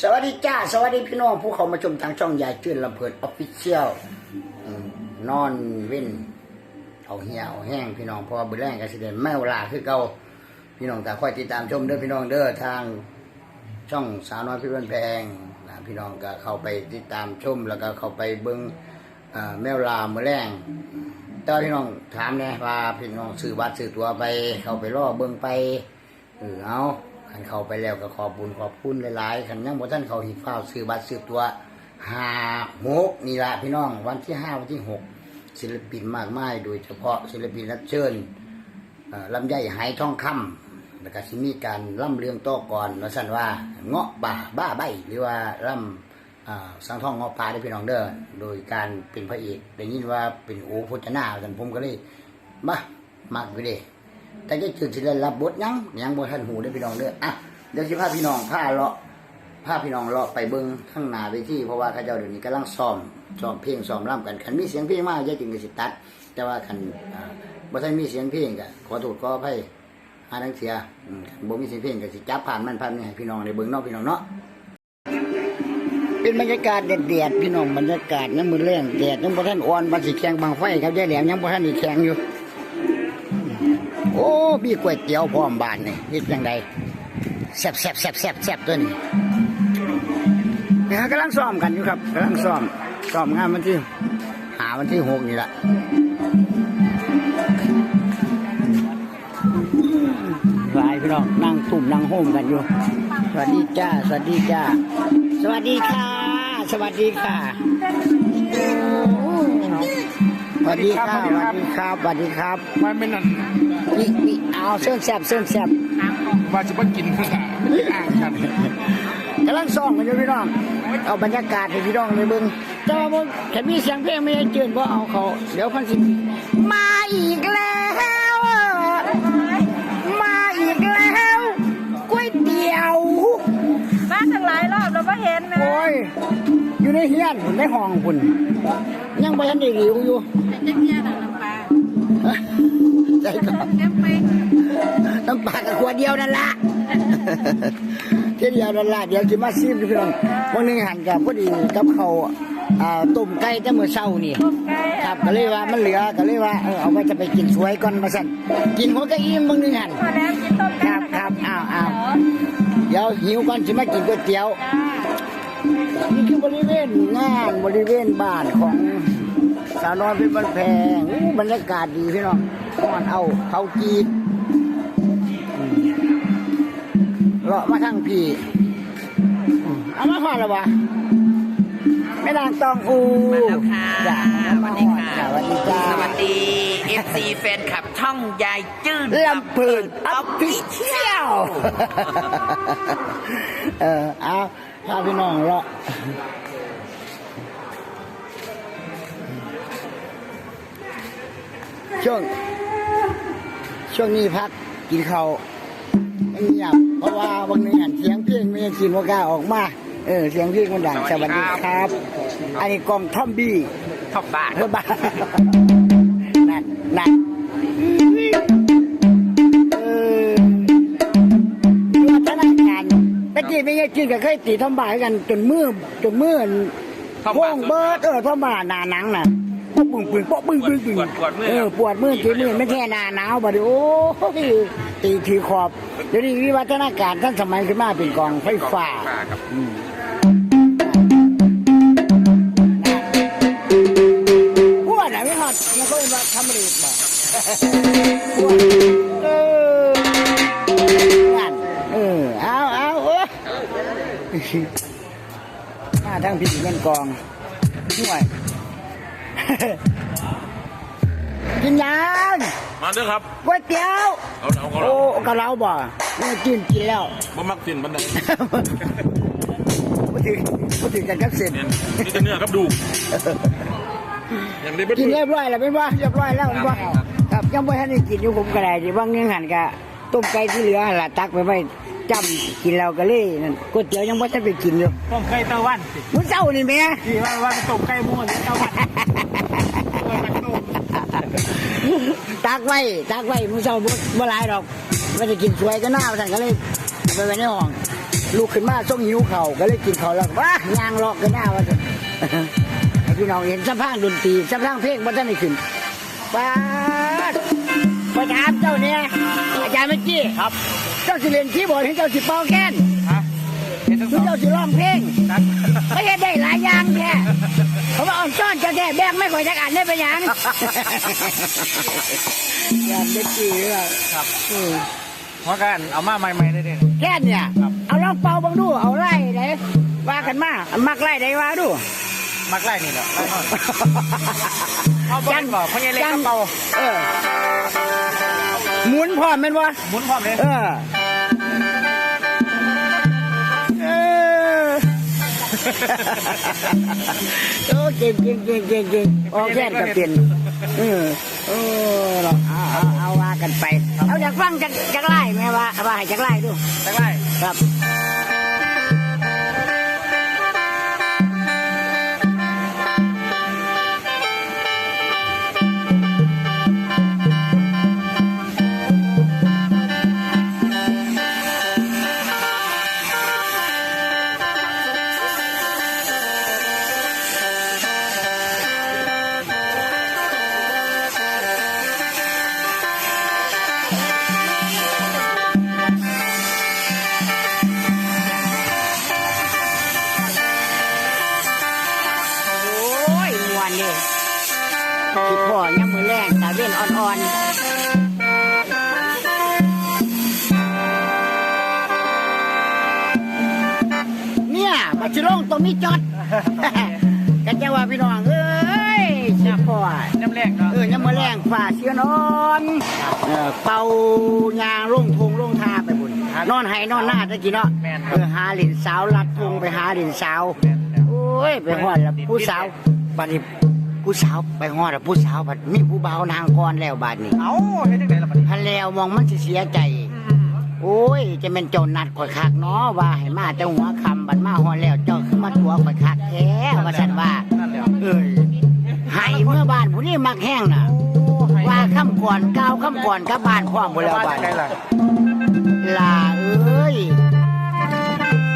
สวัสดีจ้า สวัสดีพี่น้องผู้เขามาชมทางช่องยายจื้นลำเพลินออฟฟิเชียลนอนเว้นเอาเหี่ยวแห้งพี่น้องพอบุญแรงกันสิเดนแม่เวลาคือเก่าพี่น้องแต่คอยติดตามชมเด้อพี่น้องเด้อทางช่องสาวน้อยพี่เพื่อนแพงนะพี่น้องก็เข้าไปติดตามชมแล้วก็เข้าไปเบิ้งเอ่อแม่เวลาเมือแรงแต่ว่าพี่น้องถามเนี่ยว่าพี่น้องซื้อบัตรซื้อตัวไป เข้าไปล่อเบิ้งไปเออเอา ขันเข้าไปแล้วก็ขอบุญขอบคุณหลายๆขันยังบ่ท่านเขาหิฟ้าวซื้อบัตรซื้อตัวหาหกนี่ละพี่น้องวันที่ห้าวันที่หกศิลปินมากมาย โดยเฉพาะศิลปินรับเชิญเอ่อลำไยหายทองคำแล้วก็สิมีการล่ำเรื่องโต้อก่อนว่าสั่นว่าเงาะป่าบ้าใบหรือว่าล่ำอ่าสังทองเงาะป่าได้พี่น้องเด้อโดยการเป็นพระเอกได้ยินว่าเป็นโอพจนาสันผมก็เลยมามักไปเด้ แต่จะจุดที่ได้รับบทยังยังบ่ทันหูได้พี่น้องเด้ออะเดี๋ยวสิพาพี่น้องพาเลาะพาพี่น้องเลาะไปเบิ่งข้างหน้าเวทีเพราะว่าเขาเจ้าเดี๋ยวนี้กำลังซ้อมซ้อมเพลงซ้อมร่ำกันคันมีเสียงเพลงมาอย่าจึงก็สิตัด แต่ว่าคันอ่าบ่ทันมีเสียงเพลงก็ขอโทษขออภัยหาทั้งเสียบ่มีเสียงเพลงก็สิจับผ่านมันผ่านนี่ให้พี่น้องได้เบิ่งเนาะพี่น้องเนาะเป็นบรรยากาศเด็ดๆพี่น้องบรรยากาศยังมือแรงแดดยังบ่ทันอ่อนบัดสิแข่งบังไฟครับยายแหลมยังบ่ทันได้แข่งอยู่ โอ้มีก๋วยเตี๋ยวพร้อมบานนี่เฮ็ดจังไดแซ่บแซ่บแซ่บแซ่บแซ่บตัวนี้นะฮะกำลังซ้อมกันอยู่ครับกำลังซ้อมซ้อมงานวันที่หาวันที่หกนี่แหละหลายพี่น้องนั่งตุ่มนั่งโฮมกันอยู่ สวัสดีจ้า สวัสดีจ้า สวัสดีค่ะ สวัสดีค่ะ สวัสดีครับสวัสดีครับสวัสดีครับมันไม่นั่นนี่นี่เอาเส้นแซบเส้นแซบว่าจะมากินค่ะไม่อ่านกันกำลังซ้อมกันอยู่พี่น้อง เอาบรรยากาศให้พี่น้องในเบิ้งแต่ว่าบ่แค่มีเสียงเพลงไม่ได้จืนเพราะเอาเขาเดี๋ยวพันสิมา เห็นนะโอ้ยอยู่ในเฮียนผมในห้องคุณยังไม่ทันได้หิวอยู่แต่เจ๊เพี้ยน่ะน้ำปลาใจก่อนเจ๊ไปน้ำปลากับขวดเดียวนั่นละเที่ยวเดียวนั่นละเดี๋ยวจิมาซีมพี่น้องวันหนึงหันกับพอดีกับเขาวอ่าต้มไก่แต่เมื่อเช้านี่ไก่ครับก็เลยว่ามันเหลือก็เลยว่าเออเอาไว้จะไปกินสวยก่อนมาสั่นกินหัวกะอิ่มบางหนึงหันพอแล้วกินต้มคไก่รับครับอ้าวอ้าวเดี๋ยวหิวก่อนจะมากินก๋วยเตี๋ยว นี่คือบริเวณงานบริเวณบ้านของสาวน้อยเป็นบันแพงอู้บรรยากาศดีพี่น้องก่อนเอาเขากีดเลาะมาทั้งพี่อืมเอามาพอแล้ววะ ม่นางตองอูมาแล้วค่ะจ้ะสวัสดีค่ะสวัสดีจ้าสวัสดีเอฟซีแฟนคลับช่องยายจื้นลำเพลินออฟฟิเชียลเออเอาพาพี่น้องเลาะช่วง ช่วงนี้พักกินข้าวเงียบเพราะว่าวันนี้หันเสียงเพลงไม่ได้กินว่ากล้าออกมา เออเสียงเพลงมันดังสวัสดีครับ อันนี้กล่องทอมบี้ท็อปบ้านเพื่อบ้านนั่นนั่นเออวัฒนาการตะกี้ไม่ใช่กินก็เคยตีทอมบ่ายกันจนมือจนมือพ่วงเบิร์ดเออทอมบ่าหนาหนังน่ะปะปึ้งปึ้งปะปึ้งปึ้งปึ้งเออปวดมือทีมือไม่แค่หนาหนาวบ่ดิโอ้ยตีทีขอบเดี๋ยวนี้วิวัฒนาการท่านสมัยขึ้นมาเป็นกองไฟฟ้า เออนั่นเออเอาเอาโอ้มาทั้งพี่เงินกองห่วยกินยังมาเด้อครับก๋วยเตี๋ยวเอาเอาเอาโอ้กะเราบ่นี่กินกินแล้วบ่มักกินบันไดมาถึงมาถึงกันกับเสร็จเนี่ยนี่จะเนื้อกับดูก อย่างนี้เป็นกินเรียบร้อยแล้วเป็นว่าเรียบร้อยแล้วเป็นว่าครับยังไม่ทันได้กินอยู่ผมก็ได้ที่บางเนื้อหันกะต้มไก่ที่เหลือหั่นละตักไปไว้จำกินแล้วก็เลยนั่นก๋วยเตี๋ยวยังไม่ทันไปกินอยู่ต้มไก่ตะวันสิมื้อเช้านี่แม่ที่ว่าว่าต้มไก่ม้วนตะวันว่ามันต้มตักไว้ตักไว้มื้อเช้าบ่บ่หลายดอกไม่ได้กินสวยก็น่าสั่นก็เลยเอาไปไว้ในห้องลูกขึ้นมาส่งหิวเข่าวก็เลยกินเขาวแล้วว้ายางเลาะกันหน้าว่าจะให้ พี่น้องเห็นสะพางดนตรีสะพางเพลงบ่ทันได้ขึ้นป้าดไปถามเจ้าเนี่ยอาจารย์เมื่อกี้ครับเจ้าสิเล่นคีย์บอร์ดให้เจ้าสิเป่าแค้นฮะเห็นทั้งหสรือองเจ้าสิร้องเพลงนัดไม่ใช่ได้หลายอย่างแท้เพราะว่าอ่อนซ้อนเจ้าแท้แบกไม่ค่อยจักอันได้ไปหยังยามเมื่อกี้ว่าครับอืมเพราะกันเอามาใหม่ๆได้เลยแค่เนี่ยครับ เอาลองเป่าบังดูเอาไล่ไหนว่ากันมาอันมักไล่ไหนว่าดู มักไล่นี่แหละไล่นอนเอาบอลบอกพ่อใหญ่เล็กกระเป๋าเออหมุนพร้อมแม่นวะหมุนพร้อมเลยเออเออโอ้เก่งเก่งเก่งเก่งเก่งโอแค่นกับเปลี่ยนเออเออเนาะเอาเอาเอาว่ากันไป เอาจากฟังจากจากไล่แม่ว่าว่าให้จากไล่ดูจักไล่ครับ เนี่ยบัชิลงตรงนี้จอดกันจะว่าพี่น้องเอ้ยคิดพ่อน้ำแรกเนาะเออยังมือแรงฝ่าเชื้อนอนเออเป่ายางลงทงลงทาไปบุญนอนไห้นอนหน้าตะกี้เนาะเออหาหลินสาวลัดทงไปหาหลินสาวโอ้ยไปฮอดแล้วผู้สาวบัดนี้ผู้สาวไปฮอดแล้วผู้สาวบัดมีผู้บ่าวนางก่อนแล้วบัดนี้เอาเห็นจังไดล่ะบัดนี้พันแล้วมองมันสิเสียใจ โอ้ย จะเป็นเจ้านัดข่อยคักเนาะว่าให้มาแต่หัวคำบัดมาฮอดแล้วเจ้าคือมาตัวข่อยคักแท้ว่าซั่นว่านั่นแหละเอ้ยให้เมื่อบ้านผู้นี้มักแห้งน่ะ ว่าคำก่อนก้าวคำก่อนกับบ้านพร้อมบ่แล้วว่าบัจัดงไดล่ะลาเอ้ย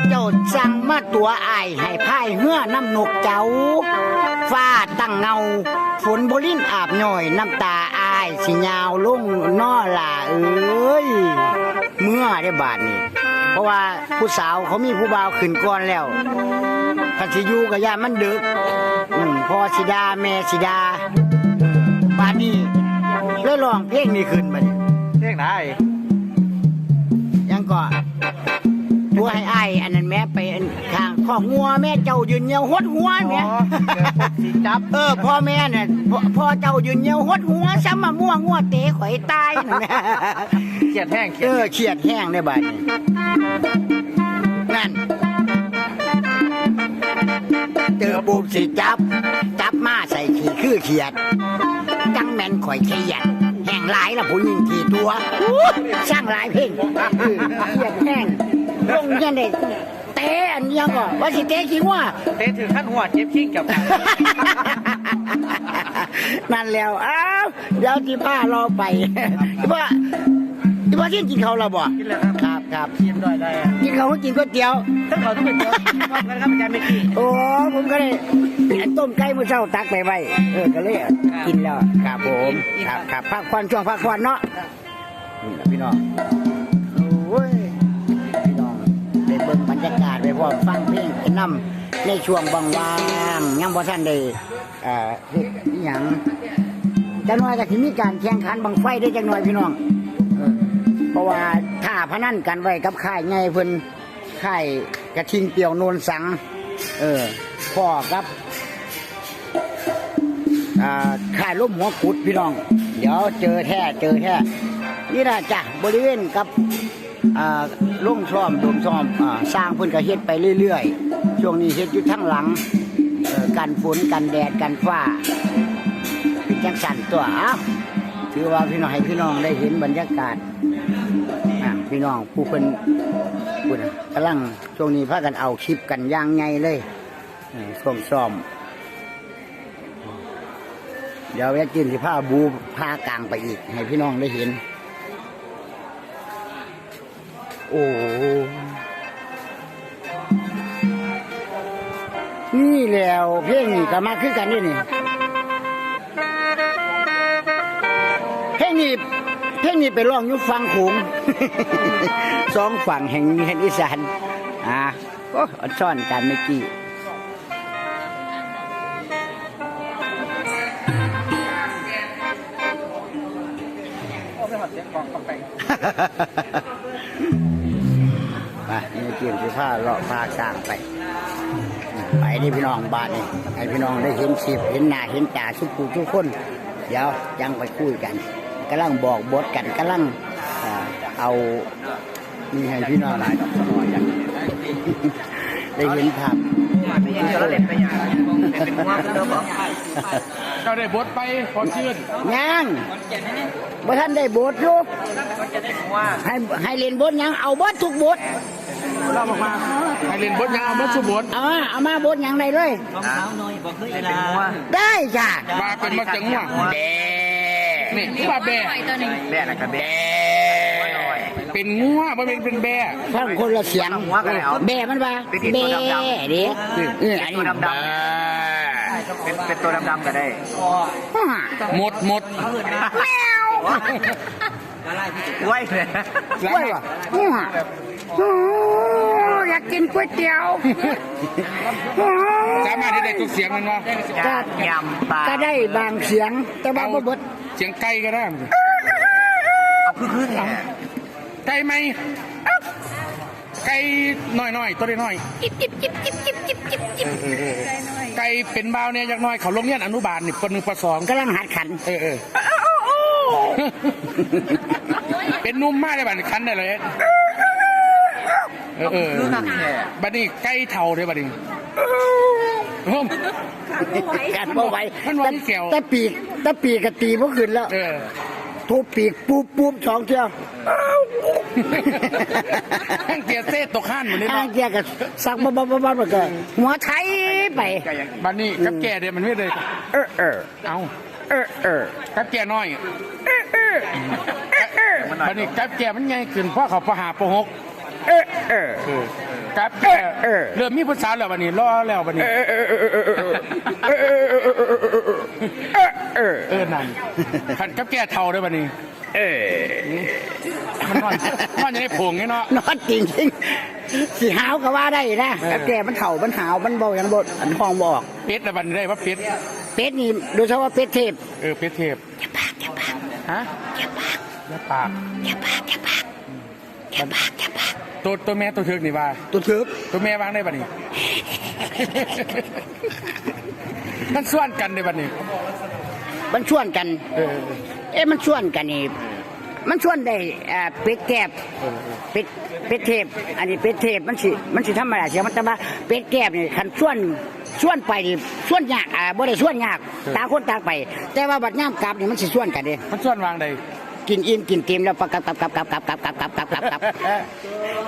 เจ้าสั่งมาตัวไอายให้พายเหือน้ำนกเจ้า ฟ้าตั้งเงา ฝนบรินอาบหน่อยน้ำตาอายสิยาวลงนอลาเอ้ย เมื่อได้บาทนี่เพราะว่าผู้สาวเขามีผู้บ่าวขึ้นก่อนแล้วคันสิอยู่กับยามันดึกอืมพอสิดาแม่สิดาเออบาดนี้เลยร้องเพลงนี้ขึ้นมาดนี้เรียกได้ยังก็ตัวให้อ้ายอันนั้นแม่ไปอันข้าง ข้องงัวแม่เจ้ายืนเหนียวหดหัวอ๋แม่อเกิดพวกสีจับ เออพ่อแม่เนี่ยพ่อพ่อเจ้ายืนเหนียวหดหัวซ้ำมาม่วงงัวเตะข่อยตายนั่นแม่เขียดแห้งเขีเอยดอเขียดแห้งในบ้านนี่นั่นเจอปุ๊บสิจับ จับมาใส่ขี้คือเขียด จังแม่นข่อยเขียดแห้งหลายละผู้หญิงกี่ตัวอู้สร้างหลายเพลงเออเขียดแห้งลงยันเด็เตะอันยังก่อนว่าสิเตะขี้ว่า เตะถือขั้นหัวเจ็บขิ้งกับ นั่นแล้วอ้าวเดี๋ยวที่ป้ารอไปที่ป้าที่ป้าที่กินเขาวเราบ่กินแล้วครับ ครับครับกินด้วยได้อะกินเขาวกินก๋วยเตี๋ยวถ้าเขาต้องเป็นเดียวพร้อมกันครับอาจารย์เมกกี้โอ้ผมก็เลยต้มไก่มื้อเช้าตักไปไว้เออก็เลยกินแล้วครับผมครับครับพักผ่อนช่วงพักผ่อนเนาะนี่แหละพี่น้องโอ้ย รยากาศไปพร้อมฟังเพลงไปนํในช่วงว่างๆยังบ่ทันได้เอ่อเฮ็ดอิหยังจังน้อยก็สิมีการแข่งขันบังไฟด้วยจังน้อยพี่น้องเออเพราะว่าถ้าพนันกันไว้กับค่ายไงเพิ่นค่ายกระทิงเปียวโนนสัง เออพ่อครับอ่าข่ายล้มหัวกุดพี่น้อง เดี๋ยวเจอแท้เจอแท้นี่นะจ้ะบริเวณกับ อ่าล่งซ้อมโดมซ้อมอ่าสร้างเพิ่นก็เฮ็ดไปเรื่อยๆ ช่วงนี้เฮ็ดอยู่ทั้งหลังเออกันฝนกันแดดกันฟ้าเป็นจังสันตัวอ้าวถือว่าพี่น้องให้พี่น้องได้เห็นบรรยากาศอะพี่น้องผู้เพิ่นพูดน่ะกำลังช่วงนี้พากันเอาคลิปกันอย่างไงเลยเออช่วงซ้อม เดี๋ยวแวะกินสิผ้าบูผ้ากลางไปอีก ให้พี่น้องได้เห็น โอ้นี่แล้วเพลงนี้ก็มาคือกันนี่นี่เพลงนี้เพลงนี้ไปร้องอยู่ฟังขงสองฝั่งแห่งแห่งอีสานอ่าโอ้อันซ่อนกันเมื่อกี้โอ้ไม่หอดเสียงกองกองไป ไปนี่เกี่ยวกับผ้าเลาะผ้ากลางไป ไปนี่พี่น้องบ้านนี่ให้พี่น้องได้เห็นสิบเห็นหน้าเห็นตาทุกผู้ทุกคน เดี๋ยวยังไปคุยกันกำลังบอกบทกันกำลังเอานี่ให้พี่น้องได้เห็นภาพเล่นไปอย่างเป็นว่าเดิมเรอเจ้าได้บทไปพอชื่นยังบ่ท่านได้บทอยู่ว่าให้ให้เรียนบทยังเอาบททุกบท เราออกมาให้เล่นบทยังเอามาสุบทเอามาเอามาบทยังได้เลยรองเป็นว่าได้จ้ะมาเป็นมาจังหวะแบนี่ว่าแบะแบ่นะครับแบ่เป็นงัวบ่เป็นเป็นแบะฟังคนละเสียงหัวกันแล้วแบมันว่าเป็นแบตัวดำๆเด็กเอออันนี้ตัวดำเป็นเป็นตัวดำๆก็ได้หมดหมดแมวไว้เลยหลังกล้วยว่ะ อ้อยากกินก๋วยเตี๋ยวโอ้สามารถที่ได้ทุกเสียงมันวะก็ยำปลาก็ได้บางเสียง แต่ว่าบ่เบิดเสียงไก่ก็ได้เอาคือคือเนี่ยไก่ไหมไก่น้อยๆตัวน้อยๆเออเออเออไก่เป็นบ้าวเนี่ยยักน้อยเขาลงเรียนอนุบาลนี่ปหนึ่งปสองกำลังหัดขันเออเออเป็นนุ่มมากเลยบัดนี้คันได้เลย เออเออคือคักแท้บัดนี้ใกล้เท่าเลยบัดนี้โอ้มกัดบ่ไหวมันว่ามีแก้วแต่ปีกแต่ปีกกะตีบ่ขึ้นแล้ว เออ ทุบปีกปุ๊บปุ๊บสองเที่ยวทั้งเกียร์เซ่ตกข้านเหมือนนี้อ้างเนาะเกียก็สักบ่บ่บ่บ่บ่ก็หัวไทยไปบัดนี้กับแก่เดี๋ยวมันไม่เลยเออเออเอาเออเออกับแก่น้อยเออเออเออบัดนี้กับแก่มันไงขึ้นเพราะเขาประหาประหก เออเออเออกับแก่เออเริ่มมีภาษาแล้วบัดนี้รอแล้วบัดนี้เออเออนั่นขันกับแก่เท่าเลยบัดนี้ เออมันนอนมันจะได้ผงไงเนาะนอนจริงจริงๆสิหาวก็ว่าได้นะเออแต่แกมันเข่ามันหาวมันเบาอย่างบดอันห้องบออกเป็ดนะบัดนี้ได้ว่าเป็ดเป็ดนี่โดยเฉพาะเป็ดเทพเออเป็ดเทพอย่าปากอย่าปากฮะอย่าปากอย่าปากอย่าปากอย่าปากอย่าปากอย่าปาก ตัวตัวแม่ตัวเทือกนี่ว่า ตัวเถิบตัวแม่วางได้บัดนี้ มันส่วนกันได้บัดนี้ มันชวนกัน เออ เอ๊ะมันชวนกันนี่มันชวนได้อ่าเป็ดแกบเออเออเป็ดเป็ดเทพ อันนี้เป็ดเทพมันสิมันสิธรรมดาเสียมันแต่ว่าเป็ดแกบนี่คันชวนชวนไปนี่ชวนยากอ่าบ่ได้ชวนยากต่างคนต่างไป แต่ว่าบัดย่ามกลับนี่มันสิชวนกันเด้มันส่วนวางได้กินอิ่มกินเต็มแล้วปะกลับกลับกลับกลับกลับกลับกลับกลับกลับกลับกลับ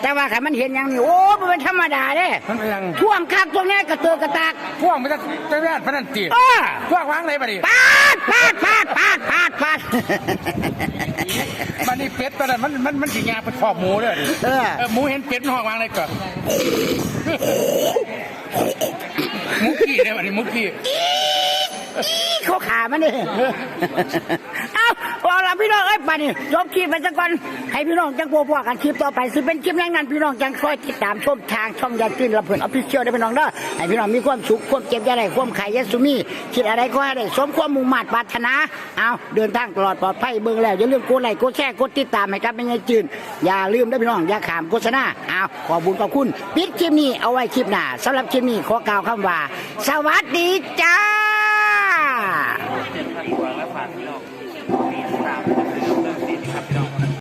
แต่ว่าคันมันเห็นอย่างนี้โอ้มันเป็นธรรมดาเด้มันเป็นยังท่วงคักตรงนี้กระเตือกระตากพวกมันจะจะแวดพนันตีอ้าพวกวางได้บัดนี้ปาดปาดปาดปาดปาดปาดบัดนี้เป็ดตัวนั้นมันมันมันสิงาเป็นขอบหมูเลยเออเออหมูเห็นเป็ดมันห้องวางเลยก่อนมุกกี้เนี่ยบัดนี้มุกกี้เขาขามันนี่เอ้า เอาละพี่น้องเอ้ยไปนี่จบคลิปไปสักก่อนให้พี่น้องจังโปพวกกันคลิปต่อไปซึ่งเป็นคลิปแรกนั้นพี่น้องจังคอยติดตามชมทางช่องยาจืนละเพื่อนออฟฟิเชียลได้พี่น้องเด้อให้พี่น้องมีความสุขความเจ็บยาได้ความไข่ยาสุมีคิดอะไรก็ให้ได้สมความมุ่งมั่นปรารถนาเอาเดินทางตลอดปลอดภัยเบิ่งแล้วอย่าลืมกดไลค์กดแชร์กดติดตามให้กับแม่ยายจืนอย่าลืมได้พี่น้องอย่าขามโฆษณาเอาขอบุญขอบคุณปิดคลิปนี้เอาไว้คลิปหน้าสำหรับคลิปนี้ขอกล่าวคำว่า สวัสดีจ้า Korean crowd.